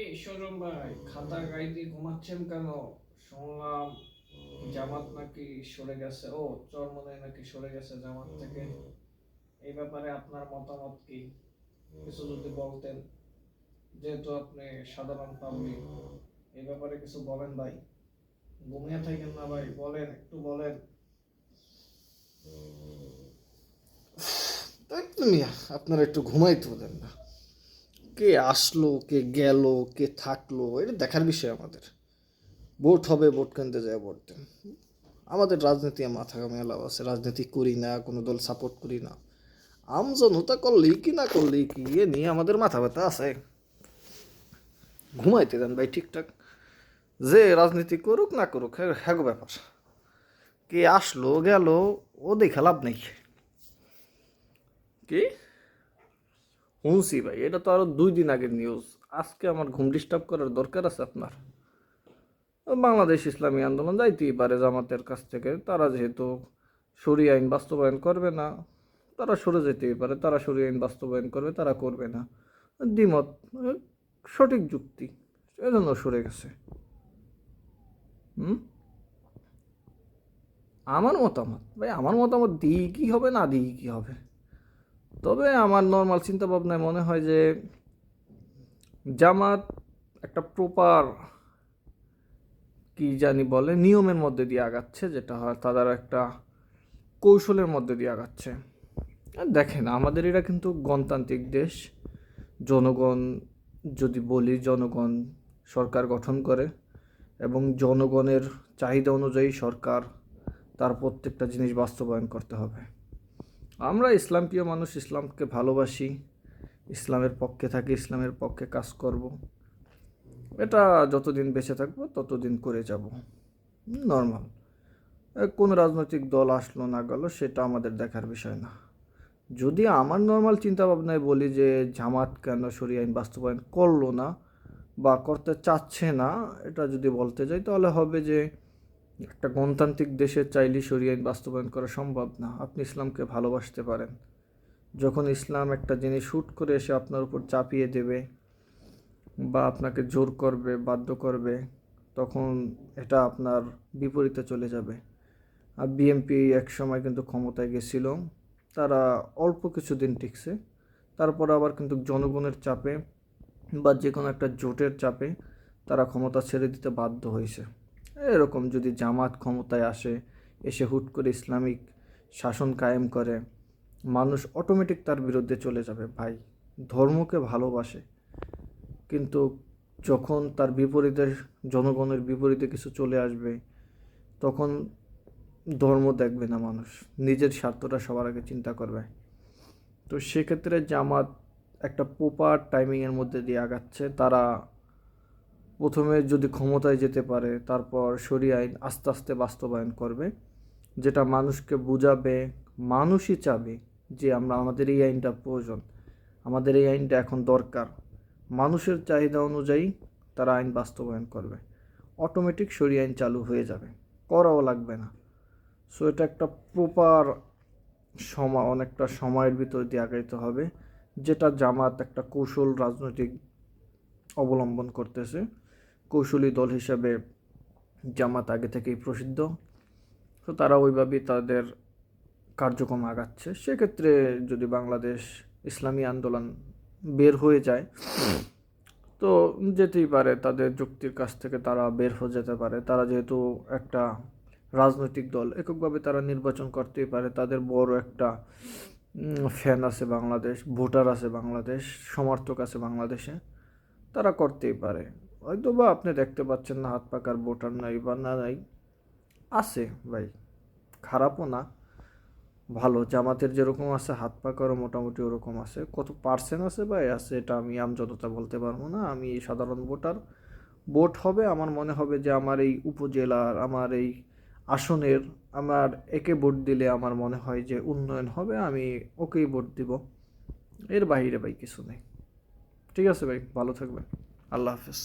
এই সজল ভাই, খাতা গাই দিয়ে ঘুমাচ্ছেন কেন? শুনলাম জামাত নাকি সরে গেছে। ও চরমনে নাকি সরে গেছে জামাত থেকে। এই ব্যাপারে আপনার মতামত কি? কিছু যদি বলতেন, যেহেতু আপনি সাধারণ পাবলিক এই ব্যাপারে কিছু বলেন ভাই। ঘুমিয়ে থাকেন না ভাই, বলেন, একটু বলেন। তাই তো মিয়া, আপনারা একটু ঘুমাইতে দেন না। কে আসলো, কে গেল, কে থাকল, এটা দেখার বিষয় আমাদের। ভোট হবে, ভোট কেন্দ্রে যায় ভোট দেন। আমাদের রাজনীতি মাথা মেলাও আছে। রাজনীতি করি না, কোনো দল সাপোর্ট করি না। আমজন আমজনতা করলেই কি না করলেই কি, এ নিয়ে আমাদের মাথা ব্যথা আছে। ঘুমাইতে দেন ভাই ঠিকঠাক। যে রাজনীতি করুক না করুক হ্যাঁ হ্যাগো ব্যাপার। কে আসলো, গেল, ও দেখে লাভ নেই। কি? শুনছি ভাই, এটা তো আরও দুই দিন আগের নিউজ আজকে আমার ঘুম ডিস্টার্ব করার দরকার আছে আপনার? বাংলাদেশ ইসলামী আন্দোলন যাইতেই পারে জামাতের কাছ থেকে। তারা যেহেতু সরি আইন বাস্তবায়ন করবে না, তারা সরে যেতেই পারে। তারা সরি আইন বাস্তবায়ন করবে, তারা করবে না। দ্বিমত, সঠিক যুক্তি, এজন্য সরে গেছে। হুম? আমার মতামত, ভাই, আমার মতামত দিই কি হবে, না দিই কি হবে? তবে আমার নর্মাল চিন্তা ভাবনায় মনে হয় যে জামাত একটা প্রপার কি জানি বলে, নিয়মের মধ্যে দিয়ে আগাচ্ছে, যেটা হয় তাদের একটা কৌশলের মধ্যে দিয়ে আগাচ্ছে। দেখেন, আমাদের এটা কিন্তু গণতান্ত্রিক দেশ। জনগণ, যদি বলি জনগণ, সরকার গঠন করে এবং জনগণের চাহিদা অনুযায়ী সরকার তার প্রত্যেকটা জিনিস বাস্তবায়ন করতে হবে। আমরা ইসলাম প্রিয় মানুষ, ইসলামকে ভালোবাসি, ইসলামের পক্ষে থাকি, ইসলামের পক্ষে কাজ করব। এটা যতদিন বেঁচে থাকব, ততদিন করে যাব। নর্মাল। কোন রাজনৈতিক দল আসলো না গেল, সেটা আমাদের দেখার বিষয় না। যদি আমার নর্মাল চিন্তা ভাবনায় বলি যে জামাত কেন সরিয়ে আইন বাস্তবায়ন করল না বা করতে চাচ্ছে না, এটা যদি বলতে যাই, তাহলে হবে যে একটা গণতান্ত্রিক দেশে চাইলে সরিয়ে আইন বাস্তবায়ন করা সম্ভব না। আপনি ইসলামকে ভালোবাসতে পারেন। যখন ইসলাম একটা জিনিস শ্যুট করে এসে আপনার উপর চাপিয়ে দেবে বা আপনাকে জোর করবে, বাধ্য করবে, তখন এটা আপনার বিপরীতে চলে যাবে। আর বিএমপি এক সময় কিন্তু ক্ষমতায় গেছিল। তারা অল্প কিছুদিন টিকছে। তারপর আবার কিন্তু জনগণের চাপে বা যে কোনো একটা জোটের চাপে তারা ক্ষমতা ছেড়ে দিতে বাধ্য হয়েছে। এরকম যদি জামাত ক্ষমতায় আসে, এসে হুট করে ইসলামিক শাসন কায়েম করে, মানুষ অটোমেটিক তার বিরুদ্ধে চলে যাবে। ভাই, ধর্মকে ভালোবাসে। কিন্তু যখন তার বিপরীতে, জনগণের বিপরীতে কিছু চলে আসবে, তখন ধর্ম দেখবে না মানুষ। নিজের স্বার্থটা সবার আগে চিন্তা করবে। তো সেক্ষেত্রে জামাত একটা প্রপার টাইমিংয়ের মধ্যে দিয়ে আগাচ্ছে। তারা প্রথমে যদি ক্ষমতায় যেতে পারে, তারপর সরি আইন আস্তে আস্তে বাস্তবায়ন করবে, যেটা মানুষকে বুঝাবে, মানুষই চাবে যে আমরা, আমাদের এই আইনটা প্রয়োজন। আমাদের এই আইনটা এখন দরকার। মানুষের চাহিদা অনুযায়ী তারা আইন বাস্তবায়ন করবে। অটোমেটিক সরি আইন চালু হয়ে যাবে। করাও লাগবে না। সো এটা একটা প্রপার সময়, অনেকটা সময়ের ভিতর দিয়ে আগাইতে হবে, যেটা জামাত একটা কৌশল রাজনৈতিক অবলম্বন করতেছে। কৌশলী দল হিসাবে জামাত আগে থেকেই প্রসিদ্ধ। তো তারা ওইভাবেই তাদের কার্যক্রম আগাচ্ছে। সেক্ষেত্রে যদি বাংলাদেশ ইসলামী আন্দোলন বের হয়ে যায়, তো যেতেই পারে, তাদের যুক্তির কাছ থেকে তারা বের হয়ে যেতে পারে। তারা যেহেতু একটা রাজনৈতিক দল, এককভাবে তারা নির্বাচন করতেই পারে। তাদের বড় একটা ফ্যান আছে বাংলাদেশ, ভোটার আছে বাংলাদেশ, সমর্থক আছে বাংলাদেশে। তারা করতেই পারে। হয়তো বা আপনি দেখতে পাচ্ছেন না, হাত পাকার ভোটার নাই বা না নাই। আছে ভাই, খারাপও না। ভালো, জামাতের যেরকম আছে, হাত পাকারও মোটামুটি ওরকম আছে। কত পার্সেন্ট আছে ভাই? আছে এটা আমি আমজনতা বলতে পারব না। আমি সাধারণ ভোটার। ভোট হবে, আমার মনে হবে যে আমার এই উপজেলার, আমার এই আসনের, আমার একে ভোট দিলে আমার মনে হয় যে উন্নয়ন হবে, আমি ওকেই ভোট দিব। এর বাইরে ভাই কিছু নেই। ঠিক আছে ভাই ভালো থাকবেন। আল্লাহ হাফেজ।